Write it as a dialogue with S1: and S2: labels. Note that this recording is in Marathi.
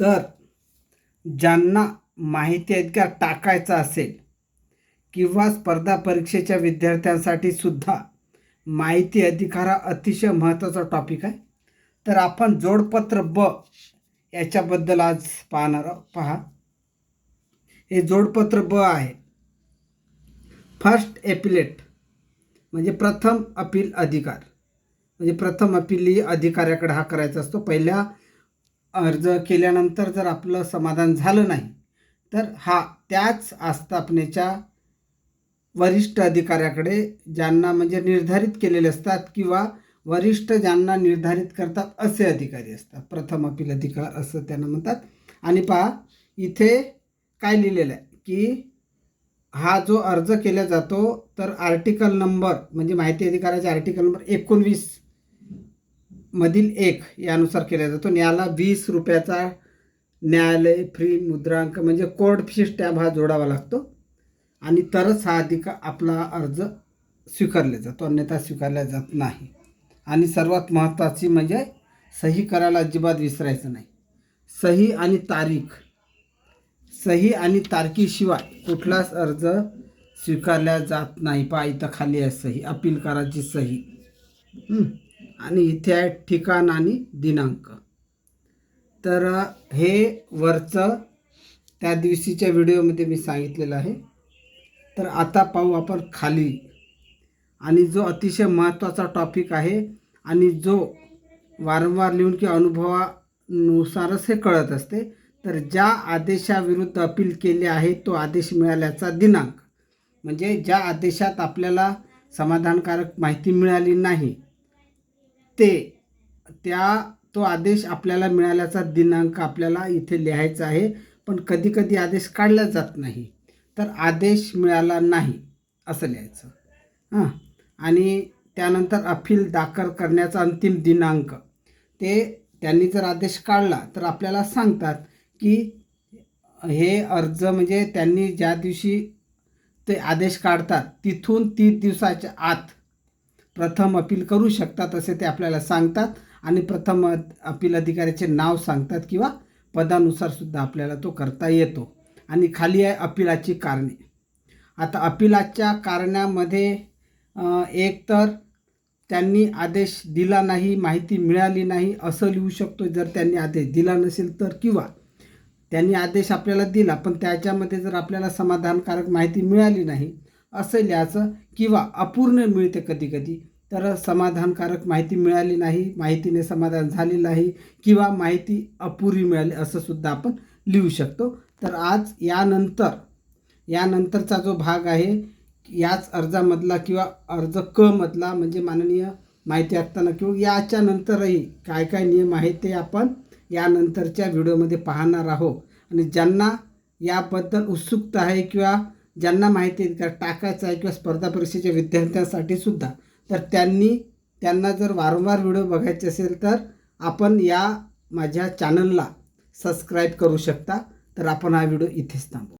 S1: तर ज्यांना माहिती अधिकार टाकायचा असेल किंवा स्पर्धा परीक्षेच्या विद्यार्थ्यांसाठी सुद्धा माहिती अधिकार हा अतिशय महत्त्वाचा टॉपिक आहे. तर आपण जोडपत्र ब याच्याबद्दल आज पाहणार आहोत. पहा. हे जोडपत्र ब आहे. फर्स्ट एपिलेट म्हणजे प्रथम अपील अधिकार. म्हणजे प्रथम अपील अधिकाऱ्याकडे हा करायचा असतो. पहिल्या अर्ज केल्यानंतर जर आपलं समाधान झालं नाही तर हा त्याच आस्थापनेच्या वरिष्ठ अधिकाऱ्याकडे ज्यांना म्हणजे निर्धारित केलेले असतात किंवा वरिष्ठ ज्यांना निर्धारित करतात असे अधिकारी असतात. प्रथम अपील अधिकार असं त्यांना म्हणतात. आणि पहा इथे काय लिहिलेलं आहे की हा जो अर्ज केला जातो तर आर्टिकल नंबर म्हणजे माहिती अधिकाराचे आर्टिकल नंबर एकोणवीस मधील एक यानुसार केला जातो. आणि याला वीस रुपयाचा न्यायालय फ्री मुद्रांक म्हणजे कोर्ट फी स्टॅम्प हा जोडावा लागतो. आणि तरच हा अधिकार आपला अर्ज स्वीकारला जातो. अन्यथा स्वीकारला जात नाही. आणि सर्वात महत्त्वाची म्हणजे सही करायला अजिबात विसरायचं नाही. सही आणि तारीख. सही आणि तारखेशिवाय कुठलाच अर्ज स्वीकारला जात नाही. पहा इथं खाली आहे सही. अपील कराची सही. आणि इथे आहे ठिकाण आणि दिनांक. तर हे वरचं त्या दिवशीच्या व्हिडिओमध्ये मी सांगितलेलं आहे. तर आता पाहू आपण खाली. आणि जो अतिशय महत्त्वाचा टॉपिक आहे आणि जो वारंवार लिहून किंवा अनुभवानुसारच हे कळत असते तर ज्या आदेशाविरुद्ध अपील केले आहे तो आदेश मिळाल्याचा दिनांक. म्हणजे ज्या आदेशात आपल्याला समाधानकारक माहिती मिळाली नाही ते त्या तो आदेश आपल्याला मिळाल्याचा दिनांक आपल्याला इथे लिहायचा आहे पण कधी कधी आदेश काढला जात नाही. तर आदेश मिळाला नाही असं लिहायचं. हां. आणि त्यानंतर अपील दाखल करण्याचा अंतिम दिनांक. ते त्यांनी जर आदेश काढला तर आपल्याला सांगतात की हे अर्ज म्हणजे त्यांनी ज्या दिवशी ते आदेश काढतात तिथून तीस दिवसाच्या आत प्रथम अपील करू शकतात असे ते आपल्याला सांगतात आणि प्रथम अपील अधिकाऱ्याचे नाव सांगतात किंवा पदानुसार सुद्धा आपल्याला तो करता येतो. आणि खाली आहे अपिलाची कारणे. आता अपिलाच्या कारणामध्ये एक तर त्यांनी आदेश दिला नाही माहिती मिळाली नाही असं लिहू शकतो जर त्यांनी आदेश दिला नसेल तर किंवा त्यांनी आदेश आपल्याला दिला पण त्याच्यामध्ये जर आपल्याला समाधानकारक माहिती मिळाली नाही असं लिहायचं किंवा अपूर्ण मिळते कधी कधी तर समाधानकारक माहिती मिळाली नाही माहितीने समाधान झाले नाही किंवा माहिती अपुरी मिळाली असं सुद्धा आपण लिहू शकतो. तर आज यानंतर यानंतरचा जो भाग आहे याच अर्जामधला किंवा अर्ज क मधला म्हणजे माननीय माहिती असताना किंवा याच्या नंतरही काय काय नियम आहेत ते आपण यानंतरच्या व्हिडिओमध्ये पाहणार आहोत. आणि ज्यांना याबद्दल उत्सुकता आहे किंवा ज्यांना माहिती आहे का टाकायचं आहे किंवा स्पर्धा परीक्षेच्या विद्यार्थ्यांसाठी सुद्धा तर त्यांनी त्यांना जर वारंवार व्हिडिओ बघायचे असेल तर आपण या माझ्या चॅनलला सबस्क्राईब करू शकता. तर आपण हा व्हिडिओ इथेच थांबू